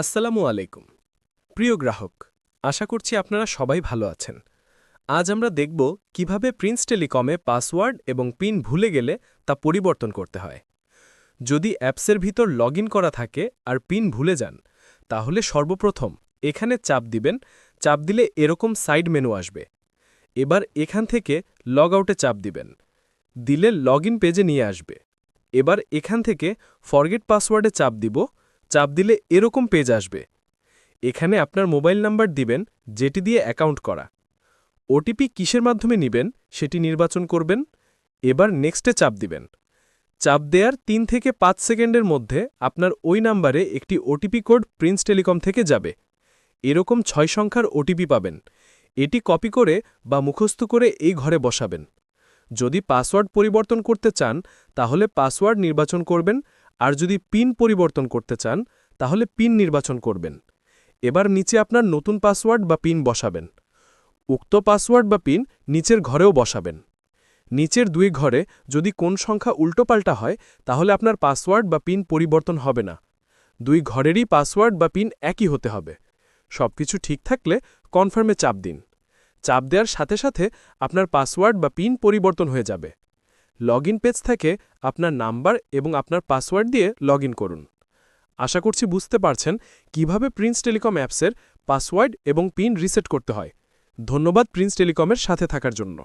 আসসালামু আলাইকুম। প্রিয় গ্রাহক, আশা করছি আপনারা সবাই ভালো আছেন। আজ আমরা দেখব কীভাবে প্রিন্স টেলিকমে পাসওয়ার্ড এবং পিন ভুলে গেলে তা পরিবর্তন করতে হয়। যদি অ্যাপসের ভিতর লগ করা থাকে আর পিন ভুলে যান, তাহলে সর্বপ্রথম এখানে চাপ দিবেন, চাপ দিলে এরকম সাইড মেনু আসবে। এবার এখান থেকে লগ আউটে চাপ দিবেন, দিলে লগ পেজে নিয়ে আসবে। এবার এখান থেকে ফরগেট পাসওয়ার্ডে চাপ দিব চাপ দিলে এরকম পেজ আসবে। এখানে আপনার মোবাইল নাম্বার দিবেন, যেটি দিয়ে অ্যাকাউন্ট করা। ওটিপি কিসের মাধ্যমে নিবেন, সেটি নির্বাচন করবেন, এবার নেক্সটে চাপ দিবেন। চাপ দেওয়ার তিন থেকে পাঁচ সেকেন্ডের মধ্যে আপনার ওই নাম্বারে একটি ওটিপি কোড প্রিন্স টেলিকম থেকে যাবে। এরকম ছয় সংখ্যার ওটিপি পাবেন। এটি কপি করে বা মুখস্থ করে এই ঘরে বসাবেন। যদি পাসওয়ার্ড পরিবর্তন করতে চান, তাহলে পাসওয়ার্ড নির্বাচন করবেন আর যদি পিন পরিবর্তন করতে চান, তাহলে পিন নির্বাচন করবেন। এবার নিচে আপনার নতুন পাসওয়ার্ড বা পিন বসাবেন। উক্ত পাসওয়ার্ড বা পিন নিচের ঘরেও বসাবেন। নিচের দুই ঘরে যদি কোন সংখ্যা উল্টোপাল্টা হয়, তাহলে আপনার পাসওয়ার্ড বা পিন পরিবর্তন হবে না। দুই ঘরেরই পাসওয়ার্ড বা পিন একই হতে হবে। সবকিছু ঠিক থাকলে কনফার্মে চাপ দিন। চাপ দেওয়ার সাথে সাথে আপনার পাসওয়ার্ড বা পিন পরিবর্তন হয়ে যাবে। লগ পেজ থেকে আপনার নাম্বার এবং আপনার পাসওয়ার্ড দিয়ে লগ করুন। আশা করছি বুঝতে পারছেন কীভাবে প্রিন্স টেলিকম অ্যাপসের পাসওয়ার্ড এবং পিন রিসেট করতে হয়। ধন্যবাদ প্রিন্স টেলিকমের সাথে থাকার জন্য।